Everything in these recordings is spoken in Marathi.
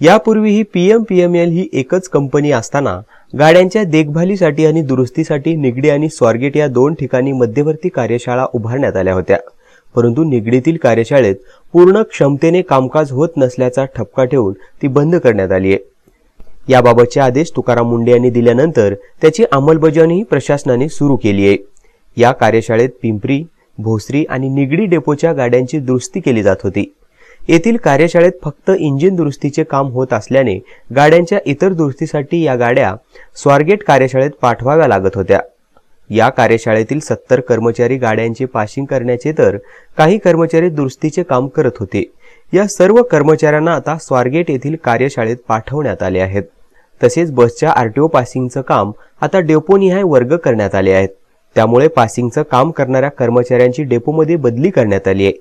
यापूर्वीही पीएम पीएमएल ही एकच कंपनी असताना गाड्यांच्या देखभालीसाठी आणि दुरुस्तीसाठी निगडी आणि स्वारगेट या दोन ठिकाणी मध्यवर्ती कार्यशाळा उभारण्यात आल्या होत्या. परंतु निगडीतील कार्यशाळेत पूर्ण क्षमतेने कामकाज होत नसल्याचा ठपका ठेवून ती बंद करण्यात आली आहे. याबाबतचे आदेश तुकाराम मुंडे यांनी दिल्यानंतर त्याची अंमलबजावणीही प्रशासनाने सुरू केली आहे. या कार्यशाळेत पिंपरी भोसरी आणि निगडी डेपोच्या गाड्यांची दुरुस्ती केली जात होती. येथील कार्यशाळेत फक्त इंजिन दुरुस्तीचे काम होत असल्याने गाड्यांच्या इतर दुरुस्तीसाठी या गाड्या स्वारगेट कार्यशाळेत पाठवाव्या लागत होत्या. या कार्यशाळेतील सत्तर कर्मचारी गाड्यांचे पासिंग करण्याचे तर काही कर्मचारी दुरुस्तीचे काम करत होते. या सर्व कर्मचाऱ्यांना आता स्वारगेट येथील कार्यशाळेत पाठवण्यात आले आहेत. तसेच बसच्या आरटीओ पासिंगचं काम आता डेपोनिहाय वर्ग करण्यात आले आहेत. त्यामुळे पासिंगचं काम करणाऱ्या कर्मचाऱ्यांची डेपोमध्ये बदली करण्यात आली आहे.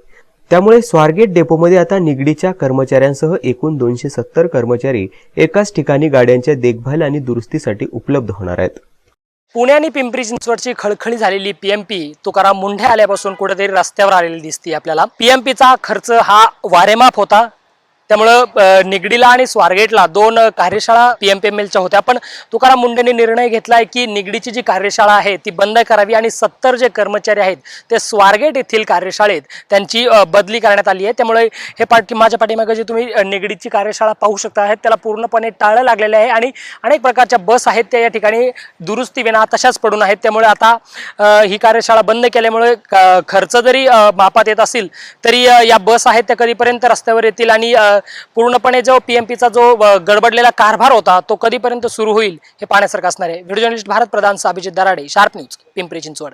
त्यामुळे स्वारगेट डेपोमध्ये आता निगडीच्या कर्मचाऱ्यांसह एकूण दोनशे सत्तर कर्मचारी एकाच ठिकाणी गाड्यांच्या देखभाल आणि दुरुस्तीसाठी उपलब्ध होणार आहेत. पुणे आणि पिंपरी चिंचवडची खळखळी झालेली पीएमपी तुकाराम मुंढे आल्यापासून कुठेतरी रस्त्यावर आलेली दिसते आपल्याला. पीएमपीचा खर्च हा वारेमाप होता. त्यामुळं निगडीला आणि स्वारगेटला दोन कार्यशाळा पीएमपीएमएलच्या होत्या. पण तुकाराम मुंडेंनी निर्णय घेतलाय की निगडीची जी कार्यशाळा आहे ती बंद करावी आणि सत्तर जे कर्मचारी आहेत ते स्वारगेट येथील कार्यशाळेत त्यांची बदली करण्यात आली आहे. त्यामुळे हे पाठी माझ्या पाठीमागे जे तुम्ही निगडीची कार्यशाळा पाहू शकता आहेत त्याला पूर्णपणे टाळं लागलेले आहे आणि अनेक प्रकारच्या बस आहेत त्या या ठिकाणी दुरुस्ती विना तशाच पडून आहेत. त्यामुळे आता ही कार्यशाळा बंद केल्यामुळे खर्च जरी मापात येत असेल तरी या बस आहेत त्या कधीपर्यंत रस्त्यावर येतील आणि पूर्णपणे जो पीएमपीचा जो गडबडलेला कारभार होता तो कधीपर्यंत सुरू होईल हे पाहण्यासारखं असणार आहे. Video journalist Bharat Pradhan Abhijit Darade sharp news Pimpri Chinchwad.